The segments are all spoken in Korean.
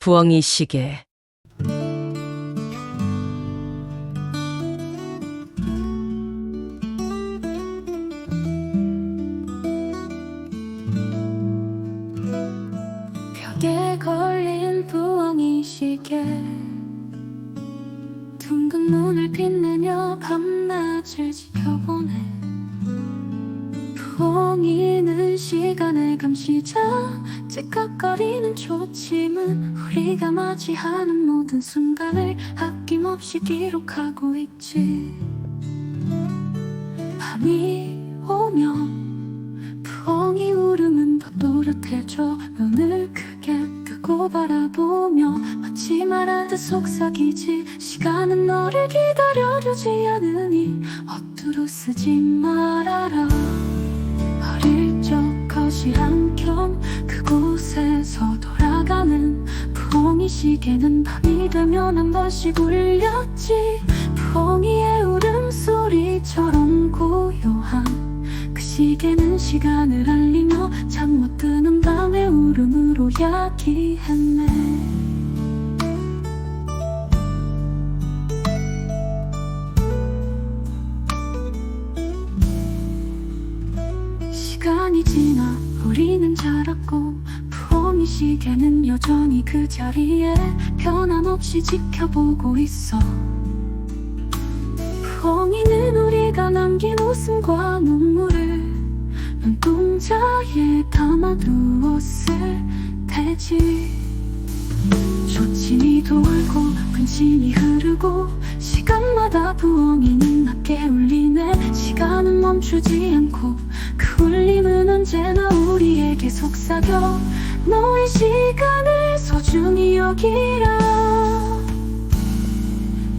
부엉이 시계. 벽에 걸린 부엉이 시계. 둥근 눈을 빛내며 밤낮을 지켜보네 부엉이는 시간을 감시자. 찌깍거리는 초침은 우리가 맞이하는 모든 순간을 아낌없이 기록하고 있지. 밤이 오면 부엉이 울음은 더 또렷해져 눈을 크게 뜨고 바라보며 마치 말하듯 속삭이지. 시간은 너를 기다려주지 않으니 어투로 쓰지 말아라 시계는 밤이 되면 한 번씩 울렸지. 부엉이의 울음소리처럼 고요한 그 시계는 시간을 알리며 잠 못 드는 밤의 울음으로 야기했네. 시간이 지나 우리는 자랐고 시계는 여전히 그 자리에 변함없이 지켜보고 있어. 부엉이는 우리가 남긴 웃음과 눈물을 눈동자에 담아두었을 테지. 조침이 돌고 근심이 흐르고 시간마다 부엉이는 낮게 울리네. 시간은 멈추지 않고 그 울림은 언제나 우리에게 속삭여 너의 시간을 소중히 여기라.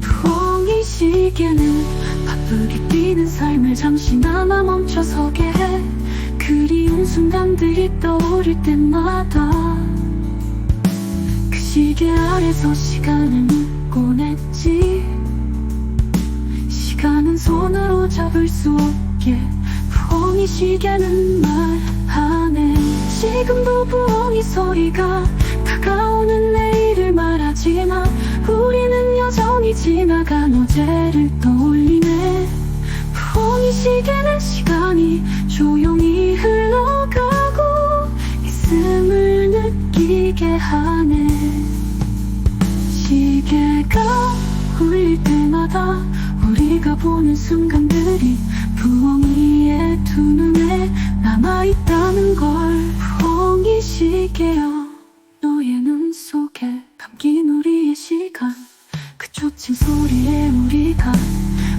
부엉이 시계는 바쁘게 뛰는 삶을 잠시나마 멈춰서게 해. 그리운 순간들이 떠오를 때마다 그 시계 아래서 시간을 묻곤 했지. 시간은 손으로 잡을 수 없게 부엉이 시계는 말하네 지금도 부엉이 소리가 다가오는 내일을 말하지만 우리는 여전히 지나간 어제를 떠올리네. 부엉이 시계는 시간이 조용히 흘러가고 있음을 느끼게 하네. 시계가 울릴 때마다 우리가 보는 순간들이 부엉이의 두 눈에 남아있다는 걸 시계여 너의 눈 속에 감긴 우리의 시간. 그 초침 소리에 우리가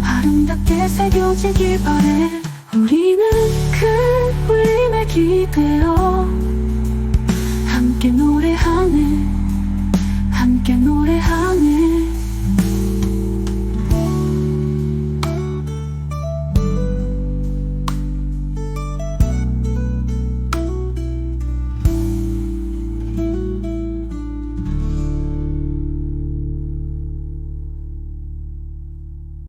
아름답게 새겨지길 바래. 우리는 그 울림에 기대어